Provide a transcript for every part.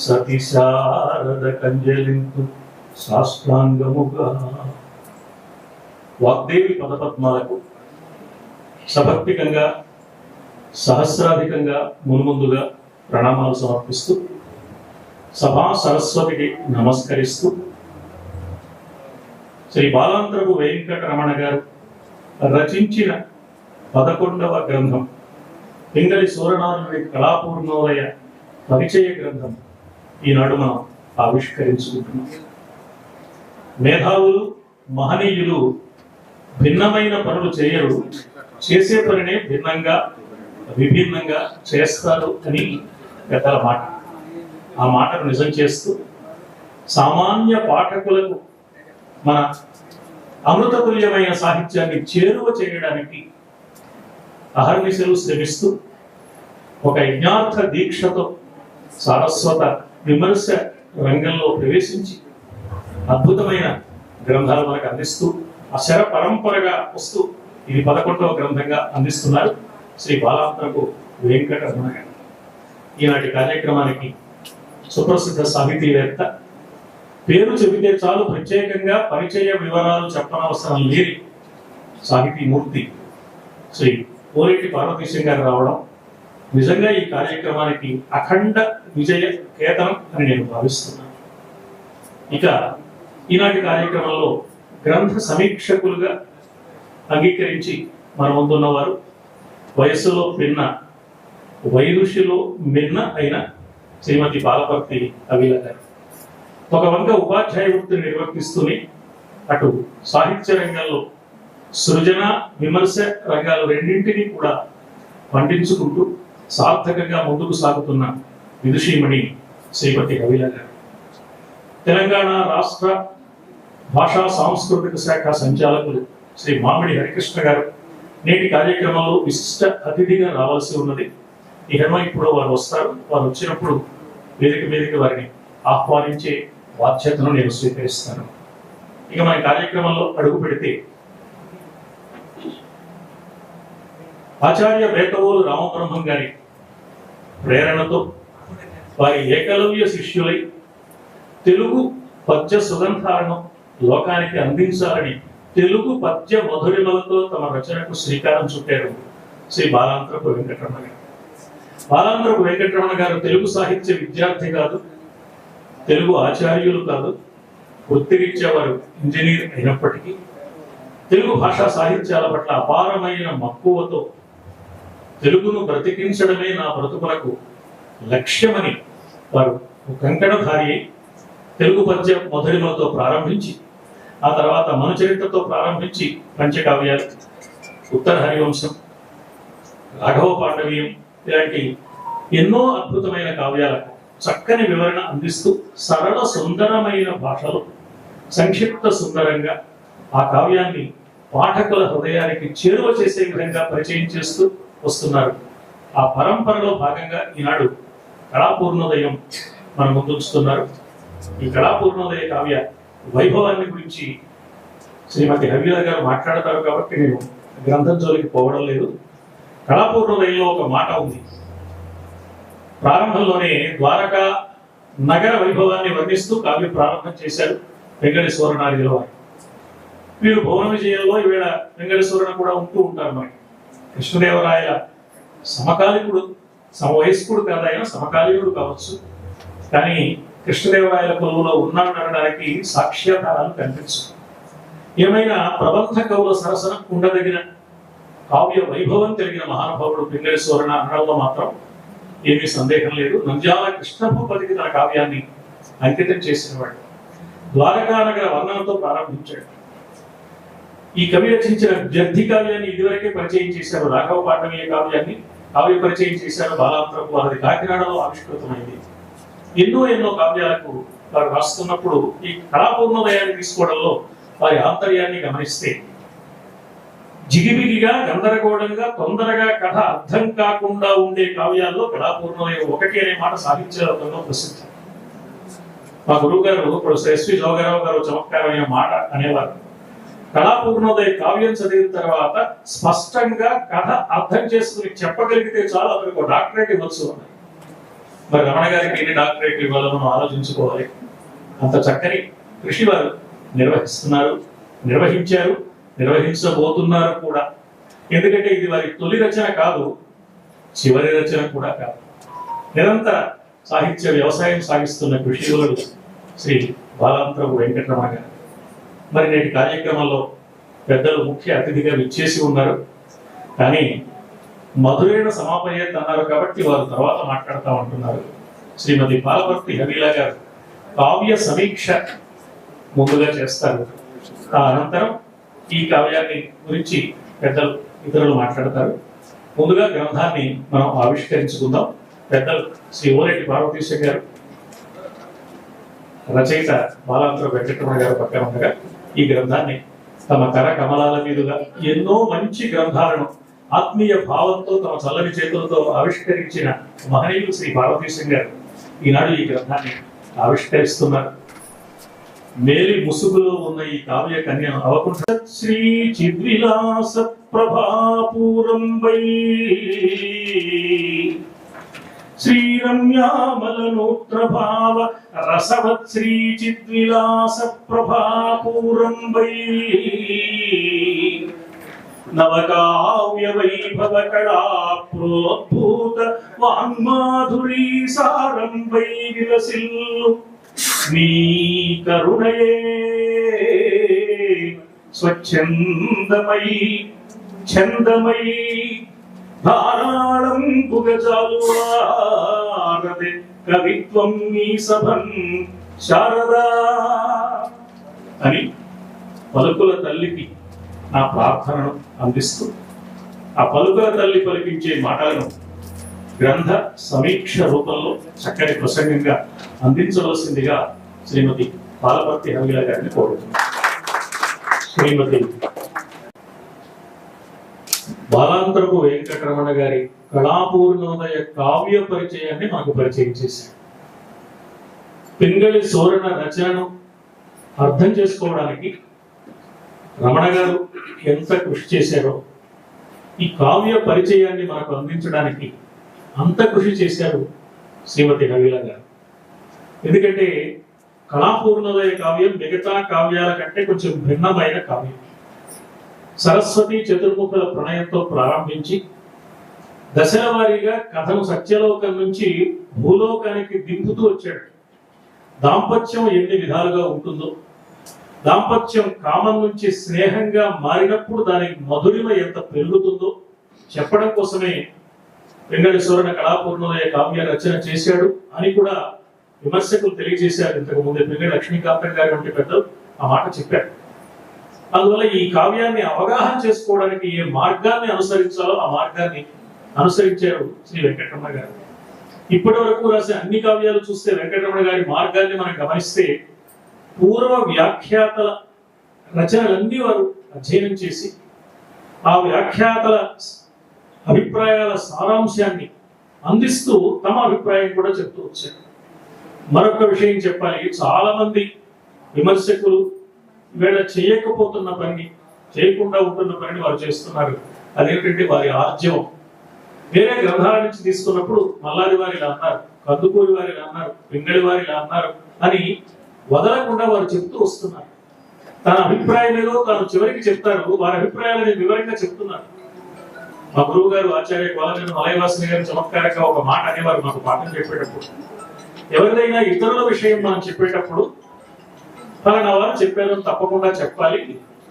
సతి శారద కంజలింపు సాష్టాంగముగా వాగ్దేవి పదపద్మాలకు సభక్తికంగా సహస్రాధికంగా మున్ముందుగా ప్రణామాలు సమర్పిస్తూ సభా సరస్వతికి నమస్కరిస్తూ శ్రీ బాలాంతరపు వెంకటరమణ గారు రచించిన పదకొండవ గ్రంథం పింగళి సూరనాథుని కళాపూర్ణోదయ పరిచయ గ్రంథం. ఈనాడు మనం ఆవిష్కరించుకుంటున్నాం. మేధావులు మహనీయులు భిన్నమైన పనులు చేయరు. చేసే పనినే భిన్నంగా విభిన్నంగా చేస్తారు అని పెద్దల మాట. ఆ మాటను నిజం చేస్తూ సామాన్య పాఠకులకు మన అమృతతుల్యమైన సాహిత్యాన్ని చేరువ చేయడానికి అహర్నిశలు శ్రమిస్తూ ఒక యజ్ఞార్థ దీక్షతో సారస్వత విమర్శ రంగంలో ప్రవేశించి అద్భుతమైన గ్రంథాలు మనకు అందిస్తూ అక్షర పరంపరగా వస్తూ ఇది పదకొండవ గ్రంథంగా అందిస్తున్నారు శ్రీ బాలాంతరపు వెంకటరమణ గారు. ఈనాటి కార్యక్రమానికి సుప్రసిద్ధ సాహితీవేత్త. పేరు చెబితే చాలు ప్రత్యేకంగా పరిచయ వివరాలు చెప్పనవసరం లేని సాహితీమూర్తి శ్రీ పోరెడ్డి పార్వతీశం గారు రావడం నిజంగా ఈ కార్యక్రమానికి అఖండ విజయ కేతనం అని నేను భావిస్తున్నాను ఇక ఈనాటి కార్యక్రమంలో గ్రంథ సమీక్షకులుగా అంగీకరించి మన ముందున్నవారు వయస్సులో పిన్న వైరుషిలో మిన్న అయిన శ్రీమతి బాలపర్తి అవిల గారు. ఒక వంక ఉపాధ్యాయ వృత్తిని నిర్వర్తిస్తూనే అటు సాహిత్య రంగంలో సృజన విమర్శ రంగాలు రెండింటినీ కూడా పండించుకుంటూ సార్థకంగా ముందుకు సాగుతున్న విదుషీమణి శ్రీపతి కవిల గారు తెలంగాణ రాష్ట్ర భాషా సాంస్కృతిక శాఖ సంచాలకులు శ్రీ మామిడి హరికృష్ణ గారు నేటి కార్యక్రమంలో విశిష్ట అతిథిగా రావాల్సి ఉన్నది. ఈ హెర్మ ఇప్పుడు వారు వస్తారు. వారు వచ్చినప్పుడు వేదిక మీదకి వారిని ఆహ్వానించే బాధ్యతను నేను స్వీకరిస్తాను. ఇక మన కార్యక్రమంలో అడుగు పెడితే ఆచార్య వేతవోలు రామబ్రహ్మం గారి ప్రేరణతో వారి ఏకలవ్య శిష్యులై తెలుగు పద్య సుగంధాలను లోకానికి అందించాలని తెలుగు పద్య మధురిమలతో తమ రచనకు శ్రీకారం చుట్టారు శ్రీ బాలాంతరపు వెంకటరమణ గారు. బాలాంతరపు వెంకటరమణ గారు తెలుగు సాహిత్య విద్యార్థి కాదు తెలుగు ఆచార్యులు కాదు వృత్తిరీత్యా వారు ఇంజనీర్ అయినప్పటికీ తెలుగు భాషా సాహిత్యాల పట్ల అపారమైన మక్కువతో తెలుగును బ్రతికించడమే నా బ్రతుకులకు లక్ష్యమని వారు కంకణధారి తెలుగు పద్య మధురిమలతో ప్రారంభించి ఆ తర్వాత మనుచరిత్రతో ప్రారంభించి పంచకావ్యాలు ఉత్తర హరివంశం రాఘవ పాండవీయం ఇలాంటి ఎన్నో అద్భుతమైన కావ్యాలకు చక్కని వివరణ అందిస్తూ సరళ సుందరమైన భాషలో సంక్షిప్త సుందరంగా ఆ కావ్యాన్ని పాఠకుల హృదయానికి చేరువ చేసే విధంగా పరిచయం చేస్తూ వస్తున్నారు. ఆ పరంపరలో భాగంగా ఈనాడు కళాపూర్ణోదయం మన ముందుంచుతున్నారు. ఈ కళాపూర్ణోదయ కావ్య వైభవాన్ని గురించి శ్రీమతి హవీల గారు మాట్లాడతారు కాబట్టి నేను గ్రంథం జోలికి పోవడం లేదు. కళాపూర్ణోదయంలో ఒక మాట ఉంది. ప్రారంభంలోనే ద్వారకా నగర వైభవాన్ని వర్ణిస్తూ కావ్య ప్రారంభం చేశారు వెంకటేశ్వర నాయుడు వారు వీరు భువన విజయంలో ఈవేళ వెంకటేశ్వరుడు కూడా ఉంటూ ఉంటారు మనకి కృష్ణదేవరాయ సమకాలికుడు సమవయస్కుడు కాదైనా సమకాలీనుడు కావచ్చు. కానీ కృష్ణదేవరాయల కొలువులో ఉన్నాడు అనడానికి సాక్ష్యాధారాలు కనిపించు ఏమైనా ప్రబంధ కవుల సరసన ఉండదగిన కావ్య వైభవం కలిగిన మహానుభావుడు సోరణ అనడంలో మాత్రం ఏమీ సందేహం లేదు. నంద్యాల కృష్ణభూపతికి తన కావ్యాన్ని అంకితం చేసినవాడు ద్వారకానగర వర్ణనతో ప్రారంభించాడు. ఈ కవి రచించిన వ్యర్థి కావ్యాన్ని ఇదివరకే పరిచయం చేశారు రాఘవ పాండవీయ కావ్యాన్ని. కావ్య పరిచయం చేశారు బాలాంతరపు వారి కాకినాడలో ఆవిష్కృతమైంది. ఎన్నో ఎన్నో కావ్యాలకు వారు రాస్తున్నప్పుడు ఈ కళాపూర్ణమయాన్ని తీసుకోవడంలో వారి ఆంతర్యాన్ని గమనిస్తే జిగిబిగిగా గందరగోళంగా తొందరగా కథ అర్థం కాకుండా ఉండే కావ్యాల్లో కళాపూర్ణమయం ఒకటి అనే మాట సాహిత్య లోకంలో ప్రసిద్ధి. మా గురువు గారు ఇప్పుడు ఎస్వి జోగారావు గారు చమత్కారమైన మాట అనేవారు. కళాపూర్ణోదయ కావ్యం చదివిన తర్వాత స్పష్టంగా కథ అర్థం చేసుకుని చెప్పగలిగితే చాలు అతనికి ఒక డాక్టరేట్ ఇవ్వచ్చు అన్నారు. మరి రమణ గారికి ఎన్ని డాక్టరేట్లు ఇవ్వాలో మనం ఆలోచించుకోవాలి. అంత చక్కని కృషి వారు నిర్వహిస్తున్నారు నిర్వహించారు నిర్వహించబోతున్నారు కూడా. ఎందుకంటే ఇది వారి తొలి రచన కాదు చివరి రచన కూడా కాదు. నిరంతర సాహిత్య వ్యవసాయం సాగిస్తున్న కృషి శ్రీ బాలాంతరపు వెంకటరమణ గారు. మరి నేటి కార్యక్రమంలో పెద్దలు ముఖ్య అతిథిగా విచ్చేసి ఉన్నారు. కానీ మధురైన సమాపయ్యత్ అన్నారు కాబట్టి వారు తర్వాత మాట్లాడుతూ ఉంటున్నారు. శ్రీమతి బాలభక్తి హవీలా గారు కావ్య సమీక్ష ముందుగా చేస్తారు. ఆ అనంతరం ఈ కావ్యాన్ని గురించి పెద్దలు ఇతరులు మాట్లాడతారు. ముందుగా గ్రంథాన్ని మనం ఆవిష్కరించుకుందాం. పెద్దలు శ్రీ ఓరెడ్డి పార్వతీశ గారు రచయిత బాలాంతర వెంకటరమణ గారు పక్కన ఉండగా ఈ గ్రంథాన్ని తమ కర కమలాల మీదుగా ఎన్నో మంచి గ్రంథాలను ఆత్మీయ భావంతో తమ చల్లని చేతులతో ఆవిష్కరించిన మహనీయులు శ్రీ పార్వతీశం గారు ఈనాడు ఈ గ్రంథాన్ని ఆవిష్కరిస్తున్నారు. మేలి ముసుగులో ఉన్న ఈ కావ్య కన్య అవకుంఠ శ్రీ చిద్విలాస ప్రభాపూరంబై శ్రీరమ్యామల నూత్ర భావ చిద్విలాస ప్రభాపూరంబై నవకావ్య వైభవ కళా ప్రోద్భూత వాన్మాధురీ సారంభై విలసిల్లు నీ కరుణయే స్వచ్ఛందమై ధారాళం పుగజాలువారదే కవిత్వం నీ సభం శారదా అని పలుకుల తల్లికి నా ప్రార్థనను అందిస్తూ ఆ పలుకుల తల్లి పలికించే మాటలను గ్రంథ సమీక్ష రూపంలో చక్కటి ప్రసంగంగా అందించవలసిందిగా శ్రీమతి పాలపర్తి హవీల గారిని కోరుతున్నాను శ్రీమతి బాలాంతరపు వెంకటరమణ గారి కళాపూర్ణోదయ కావ్య పరిచయాన్ని మనకు పరిచయం చేశారు. పింగళి సోరణ రచనను అర్థం చేసుకోవడానికి రమణ గారు ఎంత కృషి చేశారో ఈ కావ్య పరిచయాన్ని మనకు అందించడానికి అంత కృషి చేశారు శ్రీమతి హవీల గారు. ఎందుకంటే కళాపూర్ణోదయ కావ్యం మిగతా కావ్యాల కంటే కొంచెం భిన్నమైన కావ్యం. సరస్వతి చతుర్ముఖుల ప్రణయంతో ప్రారంభించి దశల వారీగా కథను సత్యలోకం నుంచి భూలోకానికి దింపుతూ వచ్చాడు. దాంపత్యం ఎన్ని విధాలుగా ఉంటుందో దాంపత్యం కామం నుంచి స్నేహంగా మారినప్పుడు దాని మధురిమ ఎంత పెరుగుతుందో చెప్పడం కోసమే వెంకటేశ్వరన కళాపూర్ణోదయ కావ్య రచన చేశాడు అని కూడా విమర్శకులు తెలియజేశారు. ఇంతకు ముందే వెంకట లక్ష్మీకాంతం గారి వంటి పెద్దలు ఆ మాట చెప్పారు. అందువల్ల ఈ కావ్యాన్ని అవగాహన చేసుకోవడానికి ఏ మార్గాన్ని అనుసరించాలో ఆ మార్గాన్ని అనుసరించారు శ్రీ వెంకటరమణ గారు. ఇప్పటి వరకు రాసిన అన్ని కావ్యాలు చూస్తే వెంకటరమణ గారి మార్గాన్ని మనం గమనిస్తే పూర్వ వ్యాఖ్యాతల రచనలన్నీ వారు అధ్యయనం చేసి ఆ వ్యాఖ్యాతల అభిప్రాయాల సారాంశాన్ని అందిస్తూ తమ అభిప్రాయం కూడా చెప్తూ వచ్చారు. మరొక విషయం చెప్పాలి. చాలా మంది విమర్శకులు వీళ్ళ చేయకపోతున్న పని చేయకుండా ఉంటున్న పనిని వారు చేస్తున్నారు. అదేంటంటే వారి ఆర్జవం. వేరే గ్రంథాల నుంచి తీసుకున్నప్పుడు మల్లాది వారిలా అన్నారు కందుకూరి వారిలా అన్నారు పింగళి వారిలా అన్నారు అని వదలకుండా వారు చెప్తూ వస్తున్నారు. తన అభిప్రాయం ఏదో తాను చివరికి చెప్తారు వారి అభిప్రాయాలని వివరంగా చెప్తున్నారు మా గురువు గారు ఆచార్య కోలజన మలయవాసిని గారు చమత్కారంగా ఒక మాట అనేవారు మాకు పాఠం చెప్పేటప్పుడు. ఎవరిదైనా ఇతరుల విషయం మనం చెప్పేటప్పుడు ఫలానా వారు చెప్పారు తప్పకుండా చెప్పాలి.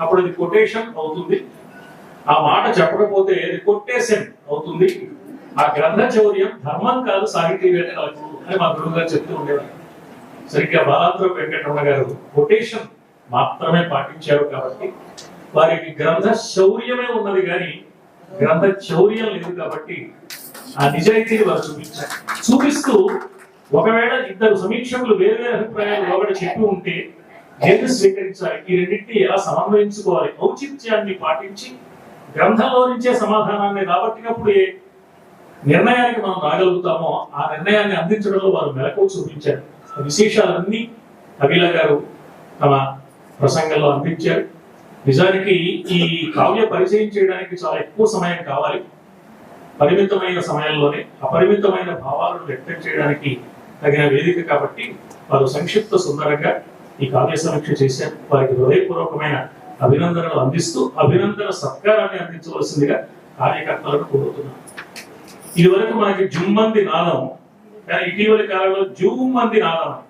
అప్పుడు అది కొటేషన్ అవుతుంది. ఆ మాట చెప్పకపోతే అది కొట్టేషన్ అవుతుంది. ఆ గ్రంథ చౌర్యం ధర్మం కాదు సాహితీవేత్త కాదు అని మా గురువు గారు చెప్తూ ఉండేవారు. సరిగ్గా బాలాంధ్ర వెంకటరమణ గారు కొటేషన్ మాత్రమే పాటించారు కాబట్టి వారికి గ్రంథ శౌర్యమే ఉన్నది కానీ గ్రంథ చౌర్యం లేదు కాబట్టి ఆ నిజాయితీని వారు చూపించారు. చూపిస్తూ ఒకవేళ ఇద్దరు సమీక్షకులు వేరు వేరు అభిప్రాయాలు ఒకటి చెప్పి ఉంటే ఏది స్వీకరించాలి. ఈ రెండింటిని ఎలా సమన్వయించుకోవాలి? ఔచిత్యాన్ని పాటించి గ్రంథంలో నుంచే సమాధానాన్ని రాబట్టినప్పుడు ఏ నిర్ణయానికి మనం రాగలుగుతామో ఆ నిర్ణయాన్ని అందించడంలో వారు మెలకు చూపించారు. విశేషాలన్నీ అభిల గారు తమ ప్రసంగంలో అందించారు. నిజానికి ఈ కావ్య పరిచయం చేయడానికి చాలా ఎక్కువ సమయం కావాలి. పరిమితమైన సమయంలోనే అపరిమితమైన భావాలను వ్యక్తం చేయడానికి తగిన వేదిక కాబట్టి వారు సంక్షిప్త సుందరంగా ఈ కావ్య సమీక్ష చేశారు వారికి హృదయపూర్వకమైన అభినందనలు అందిస్తూ అభినందన సత్కారాన్ని అందించవలసిందిగా కార్యకర్తలను కోరుతున్నాను ఇది వరకు మనకి జుమ్మంది నాదం కానీ ఇటీవలి కాలంలో జూమ్మంది నాదం అని.